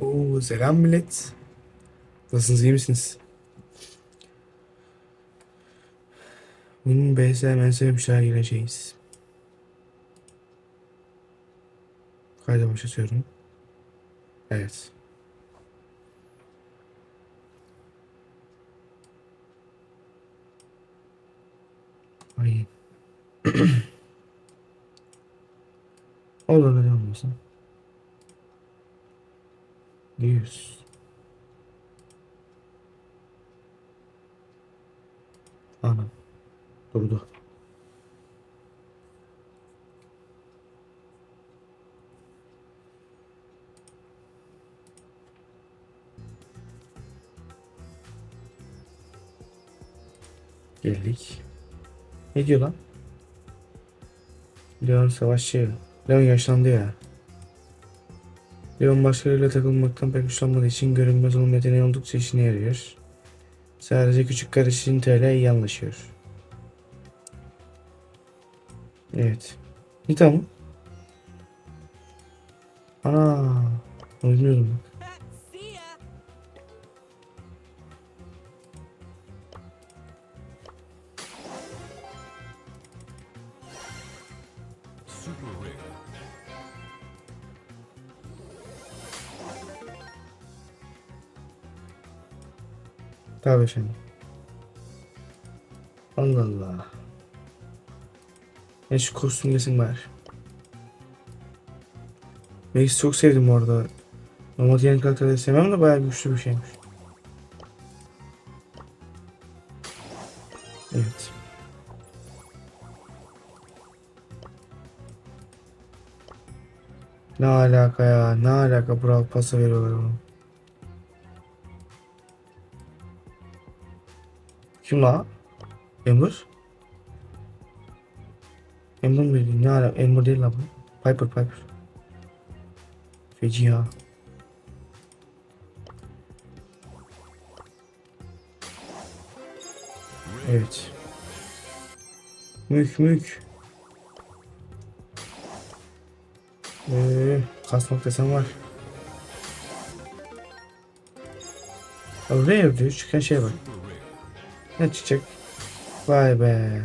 Oo selam millet. Nasılsınız iyi misiniz? Bugün BSMS müşahede gireceğiz. Kayda başlatıyorum. Evet. Ay. Olur neden olmasın. 100 Anam durdu. Geldik. Ne diyor lan? Leon savaşçı. Leon yaşlandı ya. Leon başkalarıyla takılmaktan pek hoşlanmadığı için görünmez olma yeteneği oldukça işine yarıyor. Sadece küçük kardeşin TL iyi anlaşıyor. Evet. Nita mı? Ana, bilmiyordum. See Tabii efendim. Allah Allah. Ben şu kostüm desin bari. Max'i çok sevdim bu arada. Normal diğer karakterleri sevmem de bayağı güçlü bir şeymiş. Evet. Ne alaka ya? Ne alaka Brawl Pass'a veriyorlar onu? Kim la? Ember? Ember miydi? Ne ala? Ember değil la bu. Piper Piper. Feci ya. Evet. Mük mük. Ee, kasmak desem var. Rare diyor çıkan şeye bak. Ne çıkacak? Vay be.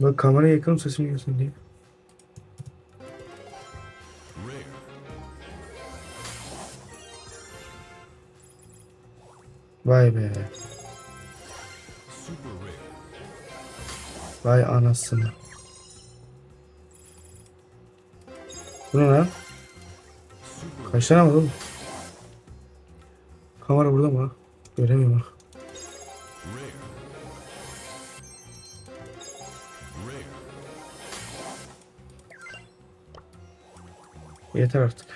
Bak kameraya yakın sesim gelsin diye. Vay be. Vay anasını. Bu ne lan? Kaç tane? Kamera burada mı? Göremiyorum. ha. Yeter artık.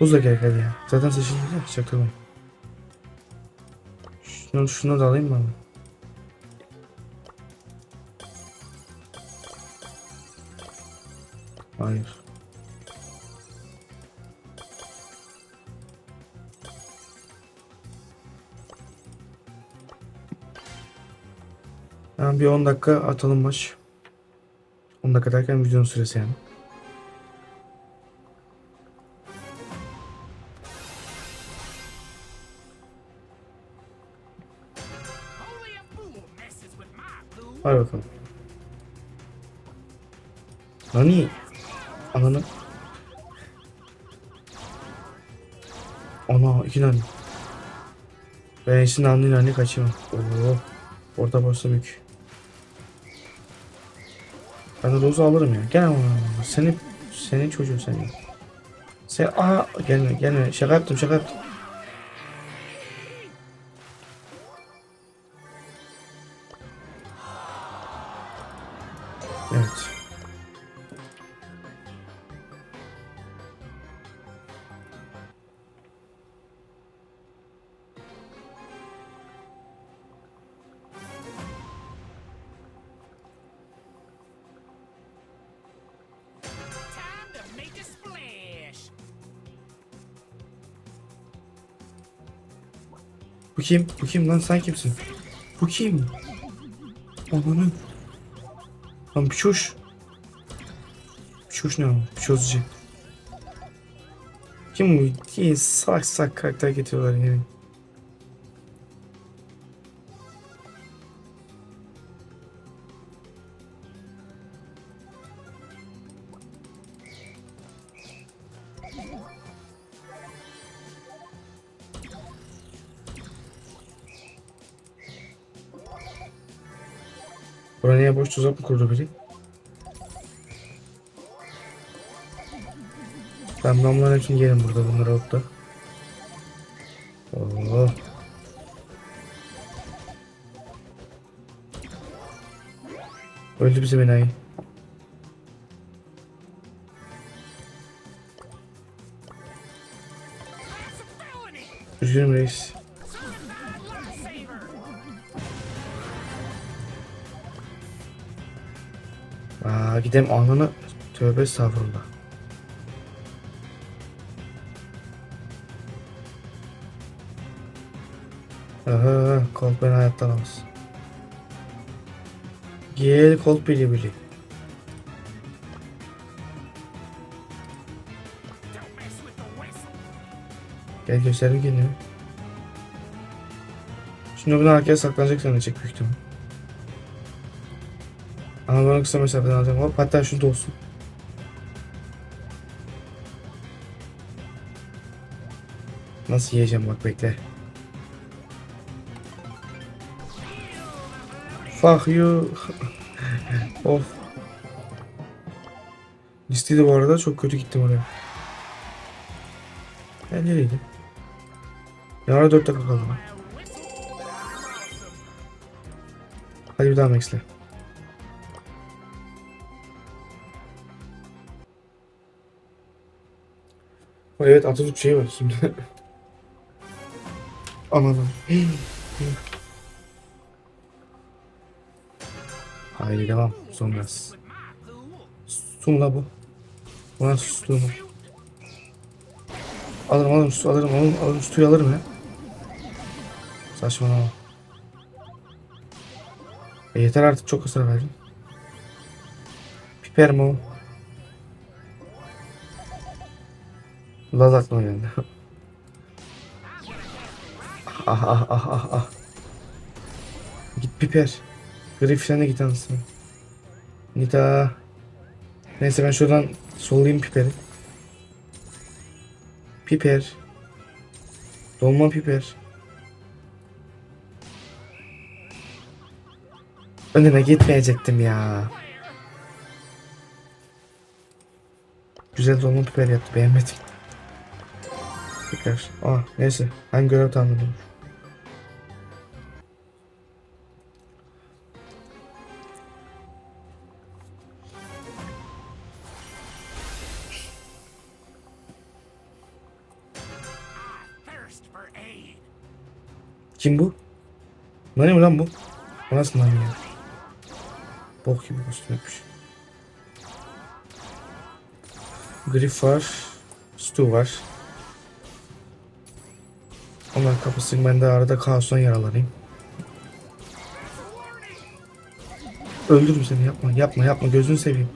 Buz da gerek hadi ya. Zaten seçildi ya. Çakalım. Şunu, şunu da alayım ben. Hayır. Yani bir 10 dakika atalım maç. 10 dakika derken videonun süresi yani. Hadi bakalım. Nani? Ananı. Ana iki tane. Ben şimdi anlayın nani kaçıyorum. Oo. Orta boşta mük. Ben de dozu alırım ya. Gel ama. Seni, senin çocuğun seni. Sen aa gelme gelme. Şaka yaptım şaka yaptım. Kim? Bu kim lan sen kimsin? Bu kim? Ananı. Lan piçoş. Piçoş ne ama? Piçozcu. Kim bu? Diye salak salak karakter getiriyorlar yani. Buraya boş tuzak mı kurdu biri? Ben bunların hepsini yerim burada bunları alıp da. Oo. Öldü bizim enayi. Üzgünüm reis. Gidem ananı. Tövbe estağfurullah. Aha, Colt beni hayatta alamaz. Gel Colt bili bili. Gel gösterim kendimi. Şimdi bunu arkaya saklanacak sanacak büyük ihtimal. Ama ben kısa mesafeden alacağım. Hop hatta şurada olsun. Nasıl yiyeceğim bak bekle. Fuck you. of. Listeydi bu arada çok kötü gittim oraya. Ben nereydim? Ya ara 4 dakika. Hadi bir daha Max'le. Evet Atatürk şeyi var şimdi. Anladım. Haydi devam. Son la bu. Buna sustum. Alırım alırım su alırım alırım alırım suyu alırım ya. Saçmalama. E yeter artık çok ısrar verdin. Piper mi o? Laz aklıma geldi. ah ah ah ah ah. Git Piper. Grif sen de git anasını. Nita. Neyse ben şuradan sollayayım Piper'i. Piper. Dolma Piper. Önüne gitmeyecektim ya. Güzel dolma piper yaptı beğenmedim. Tekrar. Aa neyse. Ben görev tamamladım. Kim bu? Nani mi lan bu? O nasıl Nani ya? Bok gibi kostüm yapmış. Griff var. Stu var. Onlar kapısın ben de arada kaostan yaralanayım. Öldürürüm seni yapma yapma yapma gözünü seveyim.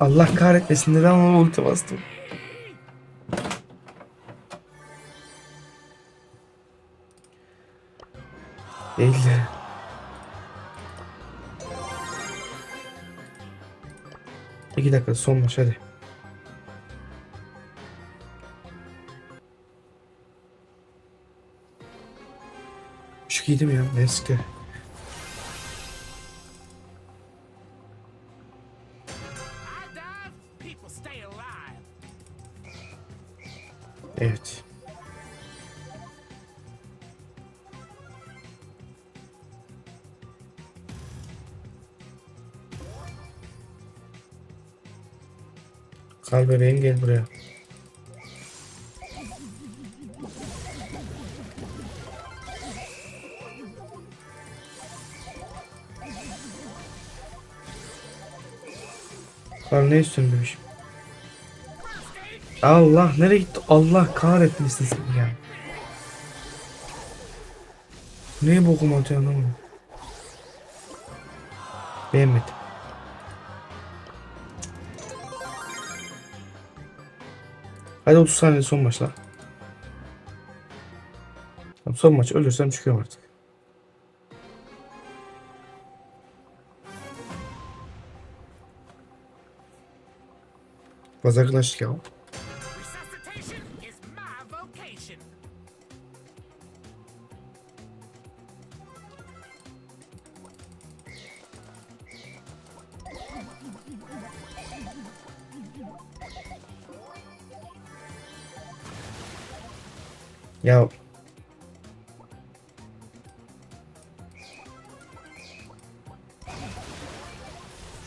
Allah kahretmesin neden ona ulti bastım. Değil de. İki dakika son maç hadi. Şu giydim ya neyse. I dive, people stay alive! Evet. Kal bebeğim gel buraya. Kal ne bebişim? Allah nereye gitti? Allah kahretmesin seni ya. Ne bokum atıyor anlamadım. Beğenmedim. Hadi 30 saniye son maçla. Son maç ölürsem çıkıyorum artık. Arkadaşlık ya. Ya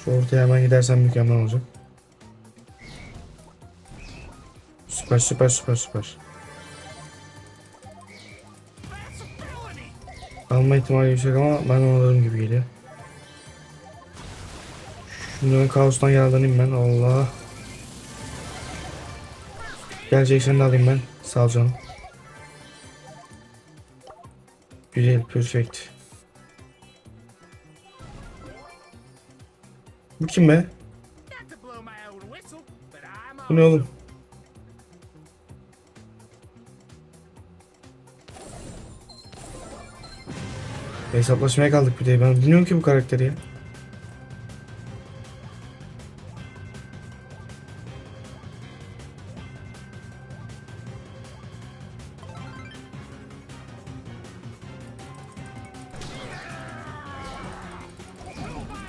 Şu ortaya hemen gidersem mükemmel olacak. Süper süper süper süper. Alma ihtimali yüksek ama ben alırım gibi geliyor. Şunların kaostan yararlanayım ben. Allah. Gelecek seni de alayım ben. Sağ ol canım. Güzel, perfect. Bu kim be? Bu ne oğlum? Hesaplaşmaya kaldık bir de. Ben bilmiyorum ki bu karakteri ya.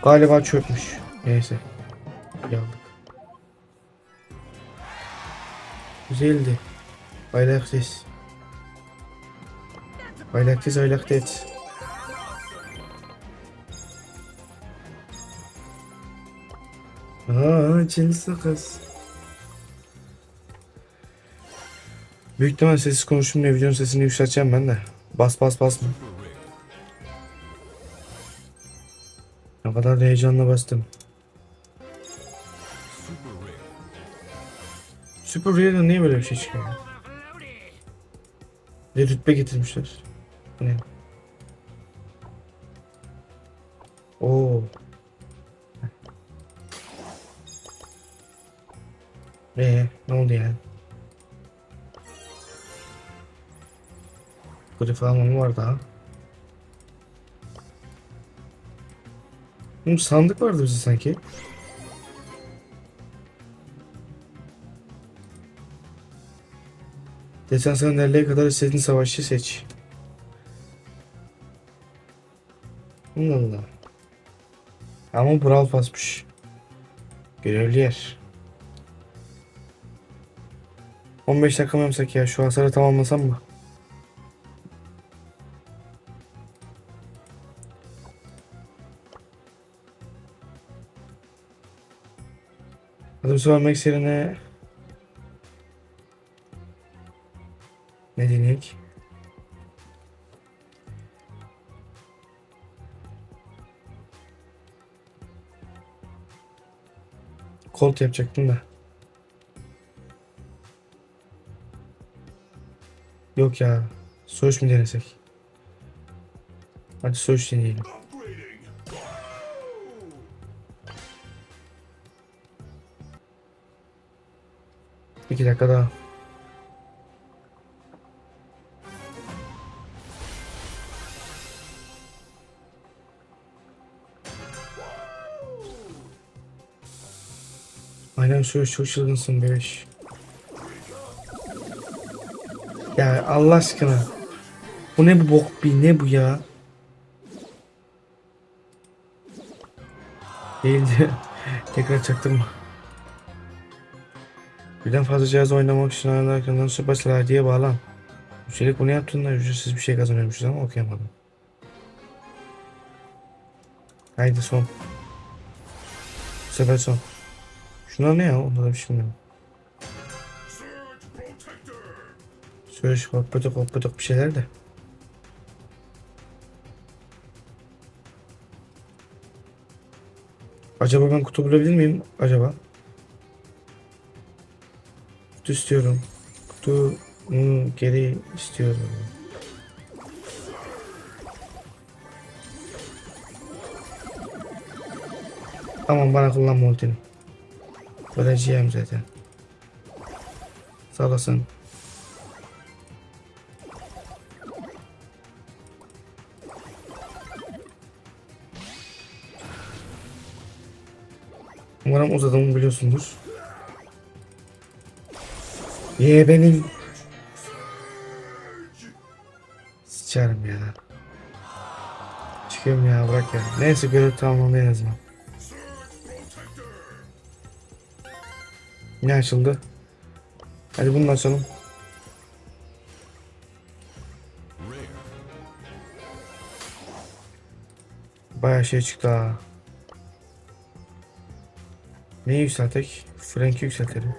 Galiba çökmüş. Neyse. Yandık. Güzeldi. I like this. I like this, Aa, cinsi kız. Büyük ihtimal sessiz konuşum diye videonun sesini yükselteceğim ben de. Bas bas bas? Ne kadar da heyecanla bastım. Super Rare'da niye böyle bir şey çıkıyor? Bir rütbe getirmişler. Ne? Oo. Ee, ne oldu yani? Grif almam var daha. Oğlum sandık vardı bize sanki. Desansı nereye kadar istediğin savaşçı seç. Allah Allah. Ama Brawl Pass'mış. Görevli yer. 15 dakika mı ya? Şu hasarı tamamlasam mı? Adım sormak yerine ne deneyek? Colt yapacaktım da. Yok ya. Söğüş mü denesek? Hadi söğüş deneyelim. İki dakika daha. Aynen şöyle çok çılgınsın bebeş. Ya Allah aşkına. Bu ne bu bok bir ne bu ya? Değildi. Tekrar çaktırma. Birden fazla cihaz oynamak için oynarken Supercell ID'ye bağlan. Üstelik bunu yaptığında ücretsiz bir şey kazanıyormuşuz ama okuyamadım. Haydi son. Bu sefer son. Şunlar ne ya? Onlara bir şey bilmiyorum. Söz hoppuduk hoppuduk bir şeyler de. Acaba ben kutu bulabilir miyim? Acaba. Kutu istiyorum. Kutu hmm, geri istiyorum. Tamam bana kullanma ultini. Öleceğim zaten. Sağ olasın. Umarım uzadığımı biliyorsundur. Ye benim. Sıçarım ya. Çıkıyorum ya bırak ya. Neyse görev tamamlandı en azından. Ne açıldı? Hadi bunu açalım. Bayağı şey çıktı ha. Neyi yükseltek? Frank'i yükseltelim.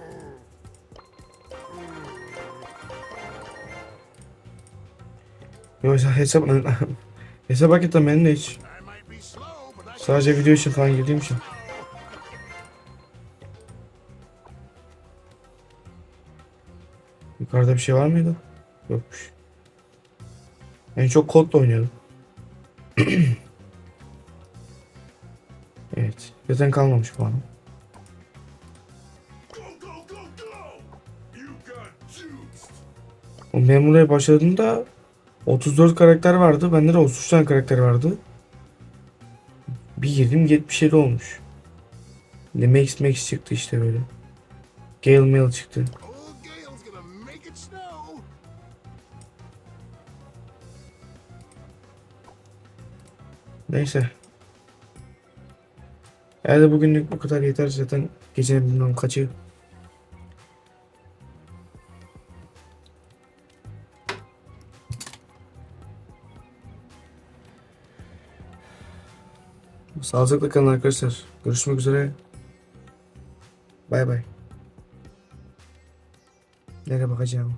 Yoksa hesap hesap hakikaten benim de hiç. Sadece video için falan girdiğim için. Yukarıda bir şey var mıydı? Yokmuş. En çok kodla oynuyordum. evet. Zaten kalmamış bu anım. Ben buraya başladığımda 34 karakter vardı. Bende de 33 tane karakter vardı. Bir girdim 77 olmuş. De Max Max çıktı işte böyle. Gale Mail çıktı. Neyse. Eğer bugünlük bu kadar yeter zaten gecenin bilmem kaçı. Sağlıcakla kalın arkadaşlar. Görüşmek üzere. Bay bay. Nereye bakacağım?